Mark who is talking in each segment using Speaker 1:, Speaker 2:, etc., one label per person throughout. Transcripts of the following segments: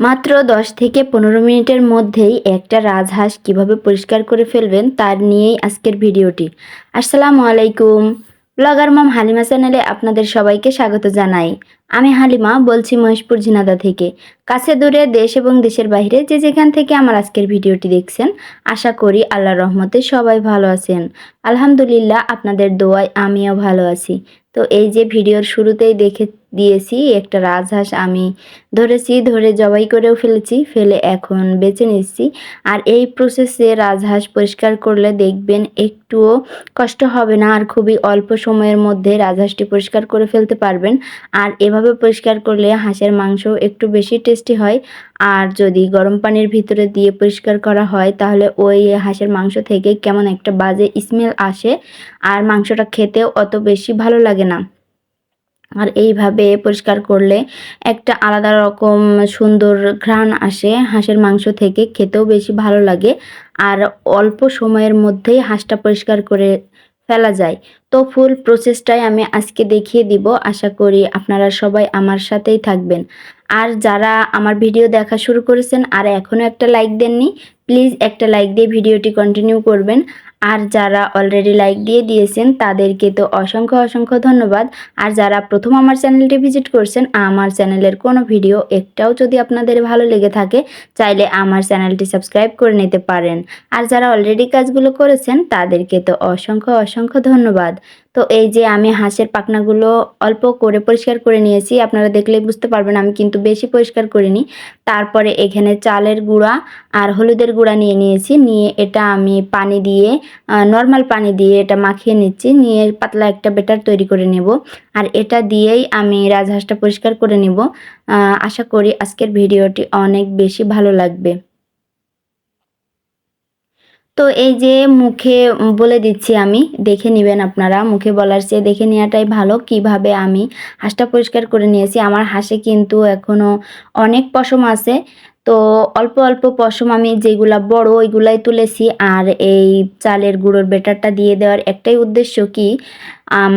Speaker 1: মাত্র দশ থেকে পনেরো মিনিটের মধ্যেই একটা রাজহাঁস কীভাবে পরিষ্কার করে ফেলবেন তার নিয়েই আজকের ভিডিওটি। আসসালামু আলাইকুম। ব্লগার মম হালিমা চ্যানেলে আপনাদের সবাইকে স্বাগত জানাই। আমি হালিমা, বলছি মহেশপুর ঝিনাদা থেকে। কাছে দূরে দেশ এবং দেশের বাইরে যে যেখান থেকে আমার আজকের ভিডিওটি দেখছেন, আশা করি আল্লাহর রহমতে সবাই ভালো আছেন। আলহামদুলিল্লাহ, আপনাদের দোয়ায় আমিও ভালো আছি। তো এই যে ভিডিওর শুরুতেই দেখে দিয়েছি, একটা রাজহাঁস আমি ধরেছি, ধরে জবাই করেও ফেলেছি, ফেলে এখন বেছে নিচ্ছি। আর এই প্রসেসে রাজহাঁস পরিষ্কার করলে দেখবেন একটুও কষ্ট হবে না, আর খুবই অল্প সময়ের মধ্যে রাজহাঁসটি পরিষ্কার করে ফেলতে পারবেন। আর এভাবে পরিষ্কার করলে হাঁসের মাংস একটু বেশি টেস্টি হয়। আর যদি গরম পানির ভিতরে দিয়ে পরিষ্কার করা হয়, তাহলে ওই হাঁসের মাংস থেকে কেমন একটা বাজে স্মেল আসে। আর মাংসটা খেতেও অত বেশি ভালো লাগে না। আর এইভাবে পরিষ্কার করলে একটা আলাদা রকম সুন্দর ঘ্রাণ আসে হাঁসের মাংস থেকে, খেতেও বেশি ভালো লাগে। আর অল্প সময়ের মধ্যেই হাঁসটা পরিষ্কার করে ফেলা যায়। তো ফুল প্রসেসটাই আমি আজকে দেখিয়ে দিব। আশা করি আপনারা সবাই আমার সাথেই থাকবেন। আর যারা আমার ভিডিও দেখা শুরু করেছেন আর এখনও একটা লাইক দেননি, প্লিজ একটা লাইক দিয়ে ভিডিওটি কন্টিনিউ করবেন। আর যারা অলরেডি লাইক দিয়ে দিয়েছেন, তাদেরকে তো অসংখ্য অসংখ্য ধন্যবাদ। আর যারা প্রথম আমার চ্যানেলটি ভিজিট করছেন, আমার চ্যানেলের কোনো ভিডিও একটাও যদি আপনাদের ভালো লেগে থাকে, চাইলে আমার চ্যানেলটি সাবস্ক্রাইব করে নিতে পারেন। আর যারা অলরেডি কাজগুলো করেছেন, তাদেরকে তো অসংখ্য অসংখ্য ধন্যবাদ। তো এই যে আমি হাঁসের পাখনাগুলো অল্প করে পরিষ্কার করে নিয়েছি, আপনারা দেখলেই বুঝতে পারবেন আমি কিন্তু বেশি পরিষ্কার করিনি। তারপরে এখানে চালের গুঁড়া আর হলুদের গুঁড়া নিয়ে নিয়েছি, নিয়ে এটা আমি পানি দিয়ে নর্মাল পানি দিয়ে এটা মাখিয়ে নিচ্ছি, নিয়ে পাতলা একটা বেটার তৈরি করে নেব। আর এটা দিয়েই আমি রাজহাঁসটা পরিষ্কার করে নেব। আশা করি আজকের ভিডিওটি অনেক বেশি ভালো লাগবে। তো এই যে মুখে বলে দিচ্ছি আমি, দেখে নেবেন আপনারা, মুখে বলার চেয়ে দেখে নেওয়াটাই ভালো, কীভাবে আমি হাঁসটা পরিষ্কার করে নিয়েছি। আমার হাঁসে কিন্তু এখনও অনেক পশম আছে, তো অল্প অল্প পশম আমি যেগুলা বড় ওইগুলাই তুলেছি। আর এই চালের গুঁড়োর বেটারটা দিয়ে দেওয়ার একটাই উদ্দেশ্য কি?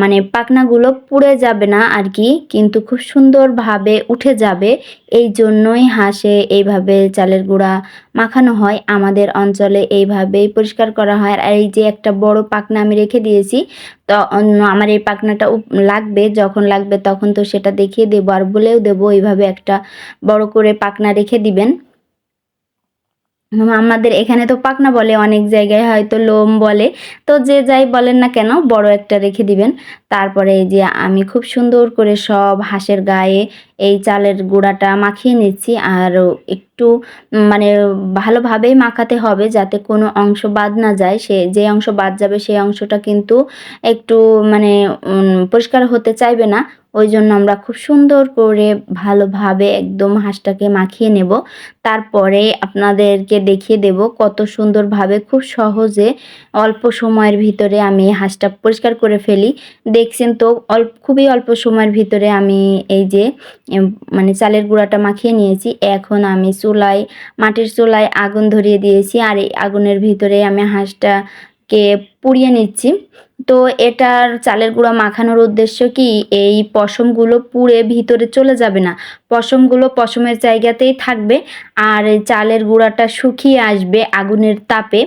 Speaker 1: মানে পাখনাগুলো পুড়ে যাবে না আর কি, কিন্তু খুব সুন্দরভাবে উঠে যাবে। এই জন্যই হাঁসে এইভাবে চালের গুঁড়া মাখানো হয়। আমাদের অঞ্চলে এইভাবেই পরিষ্কার করা হয়। আর এই যে একটা বড় পাখনা আমি রেখে দিয়েছি, তো আমার এই পাখনাটা লাগবে, যখন লাগবে তখন তো সেটা দেখিয়ে দেবো আর বলেও দেবো। এইভাবে একটা বড় করে পাখনা রেখে দিবেন। আমাদের এখানে তো পাকনা বলে অনেক জায়গায়, হয়তো লোম বলে। তো যে যাই বলেন না কেন, বড় একটা রেখে দিবেন। তারপরে এই যে আমি খুব সুন্দর করে সব হাঁসের গায়ে এই চালের গুঁড়াটা মাখিয়ে নিচ্ছি আর একটু মানে ভালোভাবেই মাখাতে হবে যাতে কোনো অংশ বাদ না যায়। সে, যে অংশ বাদ যাবে সেই অংশটা কিন্তু একটু মানে পরিষ্কার হতে চাইবে না। ওই জন্য আমরা খুব সুন্দর করে ভালোভাবে একদম হাঁসটাকে মাখিয়ে নেব। তারপরে আপনাদেরকে দেখিয়ে দেব কত সুন্দরভাবে, খুব সহজে অল্প সময়ের ভিতরে আমি হাঁসটা পরিষ্কার করে ফেলি। দেখছেন তো অল্প খুবই অল্প সময়ের ভিতরে আমি এই যে মানে চালের গুঁড়াটা মাখিয়ে নিয়েছি। এখন আমি চুলায়, মাটির চুলায় আগুন ধরিয়ে দিয়েছি। আর এই আগুনের ভিতরে আমি হাঁসটাকে পুড়িয়ে নিচ্ছি। তো এটার চালের গুঁড়া মাখানোর উদ্দেশ্য কি? এই পশমগুলো পুড়ে ভিতরে চলে যাবে না। পশমগুলো পশমের জায়গাতেই থাকবে আর চালের গুঁড়াটা শুকিয়ে আসবে আগুনের তাপে।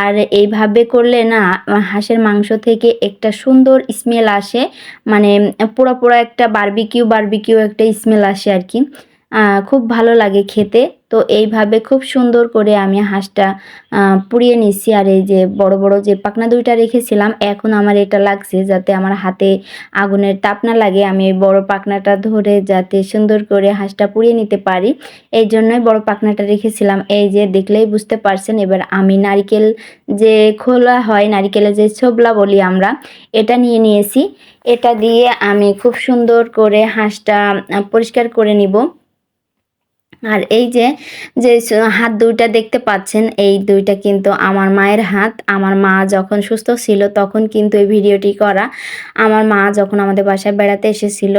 Speaker 1: আর এইভাবে করলে না, হাঁসের মাংস থেকে একটা সুন্দর স্মেল আসে। মানে পোড়া পোড়া একটা বারবিকিউ বারবিকিউ একটা স্মেল আসে আর কি। খুব ভালো লাগে খেতে। তো এইভাবে খুব সুন্দর করে আমি হাঁসটা পুড়িয়ে নিচ্ছি। আর এই যে বড় বড় যে পাকনা দুইটা রেখেছিলাম, এখন আমার এটা লাগছে যাতে আমার হাতে আগুনের তাপ না লাগে। আমি এই বড় পাকনাটা ধরে যাতে সুন্দর করে হাঁসটা পুড়িয়ে নিতে পারি। এই জন্যই বড় পাকনাটা রেখেছিলাম। এই যে দেখলেই বুঝতে পারছেন, এবার আমি নারিকেল যে খোলা হয়, নারিকেলের যে ছোবলা বলি আমরা, এটা নিয়ে নিয়েছি। এটা দিয়ে আমি খুব সুন্দর করে হাঁসটা পরিষ্কার করে নিব। আর এই যে যে হাত দুইটা দেখতে পাচ্ছেন, এই দুইটা কিন্তু আমার মায়ের হাত। আমার মা যখন সুস্থ ছিল তখন কিন্তু এই ভিডিওটি করা। আমার মা যখন আমাদের বাসায় বেড়াতে এসেছিল,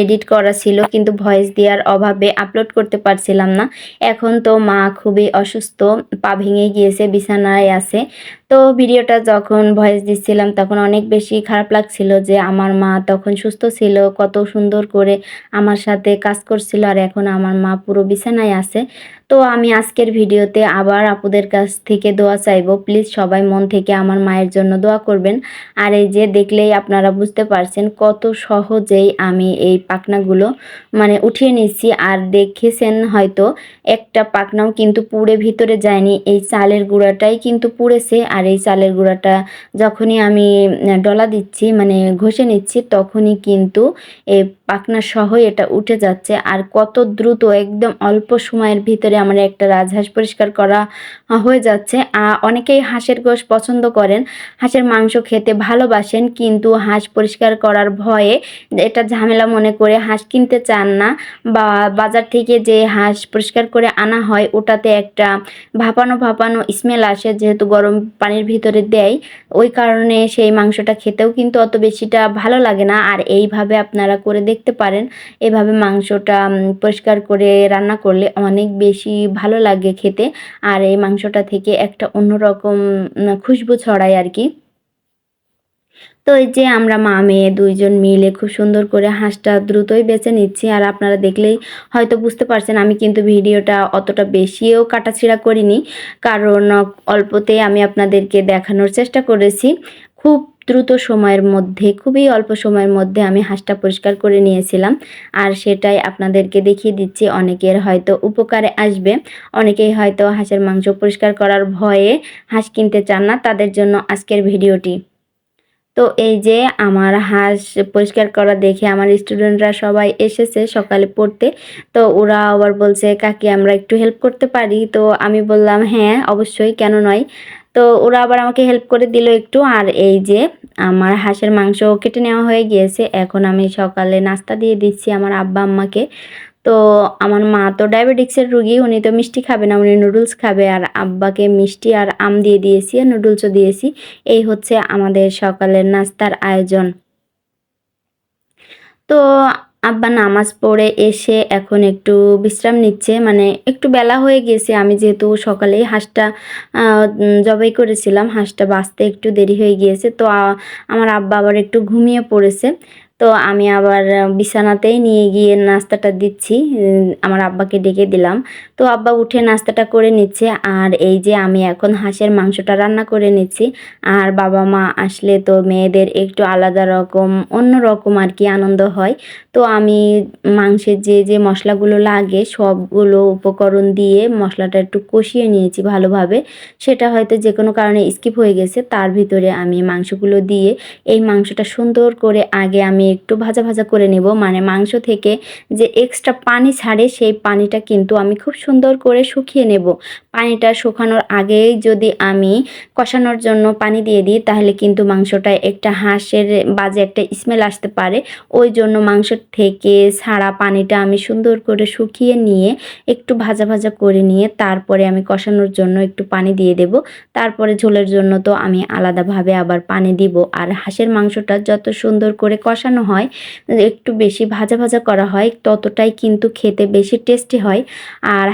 Speaker 1: এডিট করা ছিল কিন্তু ভয়েস দেওয়ার অভাবে আপলোড করতে পারছিলাম না। এখন তো মা খুবই অসুস্থ, পা ভেঙে গিয়েছে, বিছানায় আছে। তো ভিডিওটা যখন ভয়েস দিচ্ছিলাম তখন অনেক বেশি খারাপ লাগছিল যে আমার মা তখন সুস্থ ছিল, কত সুন্দর করে আমার সাথে কাজ করছিল আর এখন আমার মা পুরো বিছানায় আছে। তো আমি আজকের ভিডিওতে আবার আপুদের কাছ থেকে দোয়া চাইব। প্লিজ সবাই মন থেকে আমার মায়ের জন্য দোয়া করবেন। আর এই যে দেখলেই আপনারা বুঝতে পারছেন কত সহজেই আমি এই পাখনাগুলো মানে উঠিয়ে নিচ্ছি আর দেখেছেন হয়তো একটা পাখনাও কিন্তু পুড়ে ভিতরে যায়নি। এই চালের গুঁড়াটাই কিন্তু পুড়েছে। আর এই চালের গুঁড়াটা যখনই আমি ডলা দিচ্ছি মানে ঘষে নিচ্ছি, তখনই কিন্তু এই পাখনা সহ এটা উঠে যাচ্ছে। আর কত দ্রুত, একদম অল্প সময়ের ভিতরে আমার একটা রাজহাঁস পরিষ্কার করা হয়ে যাচ্ছে। অনেকেই হাঁসের গোশ পছন্দ করেন। হাঁসের মাংস খেতে ভালোবাসেন, কিন্তু হাঁস পরিষ্কার করার ভয়ে এটা ঝামেলা মনে করে হাঁস কিনতে চান না বা বাজার থেকে যে হাঁস পরিষ্কার করে আনা হয়, ওটাতে একটা ভাপানো ভাপানো স্মেল আসে, যেহেতু গরম পানির ভিতরে দেয়। ওই কারণে সেই মাংসটা খেতেও কিন্তু অত বেশিটা ভালো লাগে না। আর এইভাবে আপনারা করে দেখতে পারেন। এভাবে মাংসটা পরিষ্কার করে রান্না করলে অনেক বেশি ভালো লাগে খেতে। আর এই মাংসটা থেকে একটা অন্যরকম খুশবু ছড়ায় আর কি। তো এই যে আমরা মা, মেয়ে দুইজন মিলে খুব সুন্দর করে হাঁসটা দ্রুতই বেছে নিচ্ছি। আর আপনারা দেখলেই হয়তো বুঝতে পারছেন, আমি কিন্তু ভিডিওটা অতটা বেশিও কাটাছিড়া করিনি। কারণ অল্পতে আমি আপনাদেরকে দেখানোর চেষ্টা করেছি। খুব দ্রুত সময়ের মধ্যে, খুবই অল্প সময়ের মধ্যে আমি হাঁসটা পরিষ্কার করে নিয়েছিলাম। আর সেটাই আপনাদেরকে দেখিয়ে দিচ্ছি, অনেকের হয়তো উপকারে আসবে। অনেকেই হয়তো হাঁসের মাংস পরিষ্কার করার ভয়ে হাঁস কিনতে চান না, তাদের জন্য আজকের ভিডিওটি। তো এই যে আমার হাঁস পরিষ্কার করা দেখে আমার স্টুডেন্টরা সবাই এসেছে সকালে পড়তে। তো ওরা আবার বলছে, কাকি, আমরা একটু হেল্প করতে পারি? তো আমি বললাম হ্যাঁ অবশ্যই, কেন নয়? তো ওরা আবার আমাকে হেল্প করে দিল একটু। আর এই যে আমার হাঁসের মাংস কেটে নেওয়া হয়ে গিয়েছে। এখন আমি সকালে নাস্তা দিয়ে দিচ্ছি আমার আব্বা আম্মাকে। তো আমার মা তো ডায়াবেটিক্সের রুগী, উনি তো মিষ্টি খাবে না, উনি নুডলস খাবে। আর আব্বাকে মিষ্টি আর আম দিয়ে দিয়েছি আর নুডলসও দিয়েছি। এই হচ্ছে আমাদের সকালের নাস্তার আয়োজন। তো আব্বা নামাজ পড়ে এসে এখন একটু বিশ্রাম নিচ্ছে মানে একটু বেলা হয়ে গেছে। আমি যেহেতু সকালে হাঁসটা জবাই করেছিলাম, হাঁসটা বাঁচতে একটু দেরি হয়ে গিয়েছে। তো আমার আব্বা আবার একটু ঘুমিয়ে পড়েছে। তো আমি আবার বিছানাতেই নিয়ে গিয়ে নাস্তাটা দিচ্ছি। আমার আব্বাকে ডেকে দিলাম। তো আব্বা উঠে নাস্তাটা করে নিচ্ছে। আর এই যে আমি এখন হাঁসের মাংসটা রান্না করে নিচ্ছি। আর বাবা মা আসলে তো মেয়েদের একটু আলাদা রকম, অন্য রকম আর কি আনন্দ হয়। তো আমি মাংসের যে যে মশলাগুলো লাগে, সবগুলো উপকরণ দিয়ে মশলাটা একটু কষিয়ে নিয়েছি ভালোভাবে। সেটা হয়তো যে কোনো কারণে স্কিপ হয়ে গেছে। তার ভিতরে আমি মাংসগুলো দিয়ে এই মাংসটা সুন্দর করে আগে আমি একটু ভাজা ভাজা করে নেব। মানে মাংস থেকে যে এক্সট্রা পানি ছাড়ে, সেই পানিটা কিন্তু আমি খুব সুন্দর করে শুকিয়ে নেব। পানিটা শুকানোর আগেই যদি আমি কষানোর জন্য পানি দিয়ে দিই, তাহলে কিন্তু মাংসটা একটা হাঁসের বাজে একটা স্মেল আসতে পারে। ওই জন্য মাংস থেকে ছাড়া পানিটা আমি সুন্দর করে শুকিয়ে নিয়ে একটু ভাজা ভাজা করে নিয়ে তারপরে আমি কষানোর জন্য একটু পানি দিয়ে দেব। তারপরে ঝোলের জন্য তো আমি আলাদাভাবে আবার পানি দিব। আর হাঁসের মাংসটা যত সুন্দর করে কষানো হয়, একটু বেশি ভাজা ভাজা করা হয়, ততটাই কিন্তু খেতে বেশি টেস্টি হয়। আর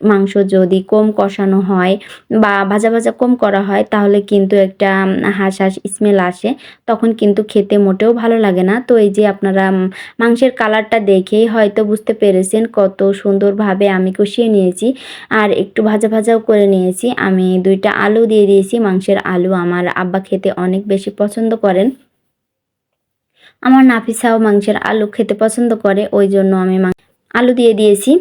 Speaker 1: মাংস যদি কম কষানো হয় বা ভাজা ভাজা কম করা হয়, তাহলে কিন্তু একটা হাঁস হাঁস স্মেল আসে। তখন কিন্তু খেতে মোটেও ভালো লাগে না। তো এই যে আপনারা মাংসের কালারটা দেখেই হয়তো বুঝতে পেরেছেন কত সুন্দরভাবে আমি কষিয়ে নিয়েছি। আর একটু ভাজা ভাজাও করে নিয়েছি। আমি দুইটা আলু দিয়ে দিয়েছি। মাংসের আলু আমার আব্বা খেতে অনেক বেশি পছন্দ করেন। আমার নাফিসাও মাংসের আলু খেতে পছন্দ করে ওই জন্য আমি আলু দিয়ে দিয়েছি।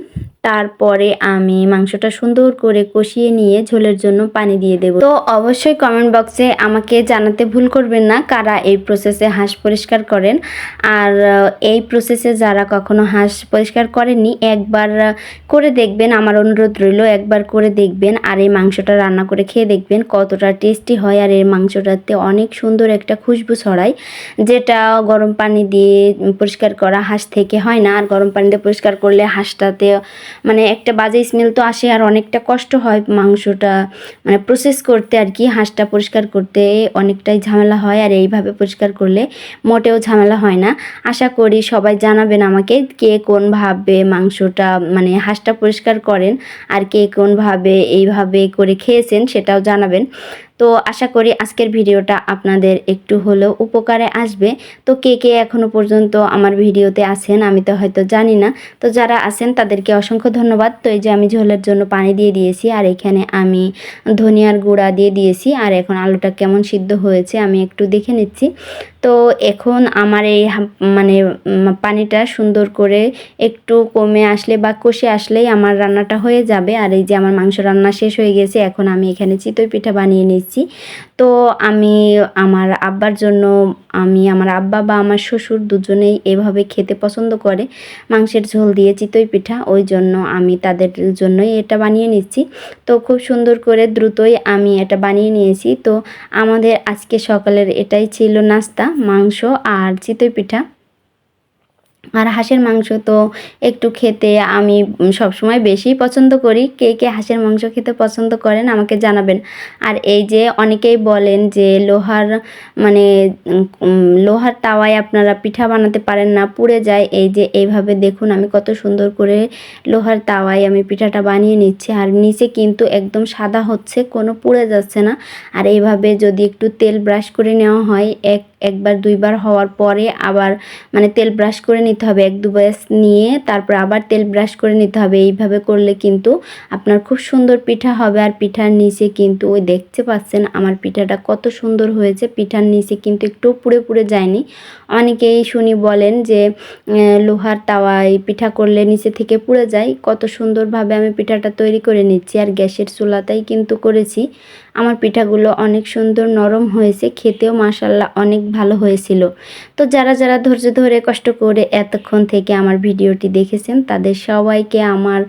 Speaker 1: তারপরে আমি মাংসটা সুন্দর করে কষিয়ে নিয়ে ঝোলের জন্য পানি দিয়ে দেব। তো অবশ্যই কমেন্ট বক্সে আমাকে জানাতে ভুল করবেন না, কারা এই প্রসেসে হাঁস পরিষ্কার করেন। আর এই প্রসেসে যারা কখনো হাঁস পরিষ্কার করেননি, একবার করে দেখবেন। আমার অনুরোধ রইল, একবার করে দেখবেন আর এই মাংসটা রান্না করে খেয়ে দেখবেন কতটা টেস্টি হয় আর এই মাংসটাতে অনেক সুন্দর একটা খুশবু ছড়ায়, যেটা গরম পানি দিয়ে পরিষ্কার করা হাঁস থেকে হয় না। আর গরম পানি দিয়ে পরিষ্কার করলে হাঁসটাতে মানে একটা বাজে স্মেল তো আসে আর অনেকটা কষ্ট হয় মাংসটা মানে প্রসেস করতে আর কি, হাঁসটা পরিষ্কার করতে অনেকটাই ঝামেলা হয় আর এইভাবে পরিষ্কার করলে মোটেও ঝামেলা হয় না। আশা করি সবাই জানাবেন আমাকে কে কোনভাবে মাংসটা মানে হাঁসটা পরিষ্কার করেন আর কে কোনভাবে এইভাবে করে খেয়েছেন সেটাও জানাবেন। তো আশা করি আজকের ভিডিওটা আপনাদের একটু হলেও উপকারে আসবে। তো কে কে এখনও পর্যন্ত আমার ভিডিওতে আছেন আমি তো হয়তো জানি না। তো যারা আছেন তাদেরকে অসংখ্য ধন্যবাদ। তো এই যে আমি ঝোলের জন্য পানি দিয়ে দিয়েছি আর এখানে আমি ধনিয়ার গুঁড়া দিয়ে দিয়েছি। আর এখন আলুটা কেমন সিদ্ধ হয়েছে আমি একটু দেখে নিচ্ছি। তো এখন আমার এই মানে পানিটা সুন্দর করে একটু কমে আসলে বা কষে আসলেই আমার রান্নাটা হয়ে যাবে। আর এই যে আমার মাংস রান্না শেষ হয়ে গেছে, এখন আমি এখানে চিতই পিঠা বানিয়ে নিচ্ছি। তো আমি, আমার আব্বার জন্য, আমি আমার আব্বা বা আমার শ্বশুর দুজনেই এভাবে খেতে পছন্দ করে মাংসের ঝোল দিয়ে চিতই পিঠা। ওই জন্য আমি তাদের জন্যই এটা বানিয়ে নিচ্ছি। তো খুব সুন্দর করে দ্রুতই আমি এটা বানিয়ে নিয়েছি। তো আমাদের আজকে সকালের এটাই ছিল নাস্তা। মাংস আর চিতই পিঠা। আর হাঁসের মাংস তো একটু খেতে আমি সবসময় বেশি পছন্দ করি। কে কে হাঁসের মাংস খেতে পছন্দ করেন আমাকে জানাবেন। আর এই যে অনেকেই বলেন যে লোহার মানে লোহার তাওয়ায় আপনারা পিঠা বানাতে পারেন না, পুড়ে যায়। এই যে এইভাবে দেখুন আমি কত সুন্দর করে লোহার তাওয়ায় আমি পিঠাটা বানিয়ে নিচ্ছি। আর নিচে কিন্তু একদম সাদা হচ্ছে, কোনো পুড়ে যাচ্ছে না। আর এইভাবে যদি একটু তেল ব্রাশ করে নেওয়া হয়, এক একবার, দুইবার হওয়ার পরে আবার মানে তেল ব্রাশ করে নিতে হবে এক, দুবার নিয়ে তারপর আবার তেল ব্রাশ করে নিতে হবে। এইভাবে করলে কিন্তু আপনার খুব সুন্দর পিঠা হবে আর পিঠার নিচে কিন্তু ওই দেখতে পাচ্ছেন আমার পিঠাটা কত সুন্দর হয়েছে। পিঠার নিচে কিন্তু একটু পুড়ে পুড়ে যায়নি। অনেকেই শুনি বলেন যে লোহার তাওয়ায় পিঠা করলে নিচে থেকে পুড়ে যায়। কত সুন্দরভাবে আমি পিঠাটা তৈরি করে নিচ্ছি আর গ্যাসের চুলাতেই কিন্তু করেছি। আমার পিঠাগুলো অনেক সুন্দর নরম হয়েছে, খেতেও মাসাল্লাহ অনেক ভালো হয়েছিল। তো যারা যারা ধৈর্য ধরে কষ্ট করে এতক্ষণ থেকে আমার ভিডিওটি দেখেছেন, তাদের সবাইকে আমার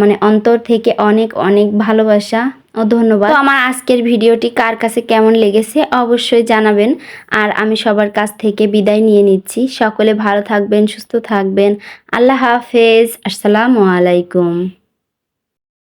Speaker 1: মানে অন্তর থেকে অনেক অনেক ভালোবাসা ও ধন্যবাদ। আমার আজকের ভিডিওটি কার কাছে কেমন লেগেছে অবশ্যই জানাবেন। আর আমি সবার কাছ থেকে বিদায় নিয়ে নিচ্ছি। সকলে ভালো থাকবেন, সুস্থ থাকবেন। আল্লাহ হাফেজ। আসসালামু আলাইকুম।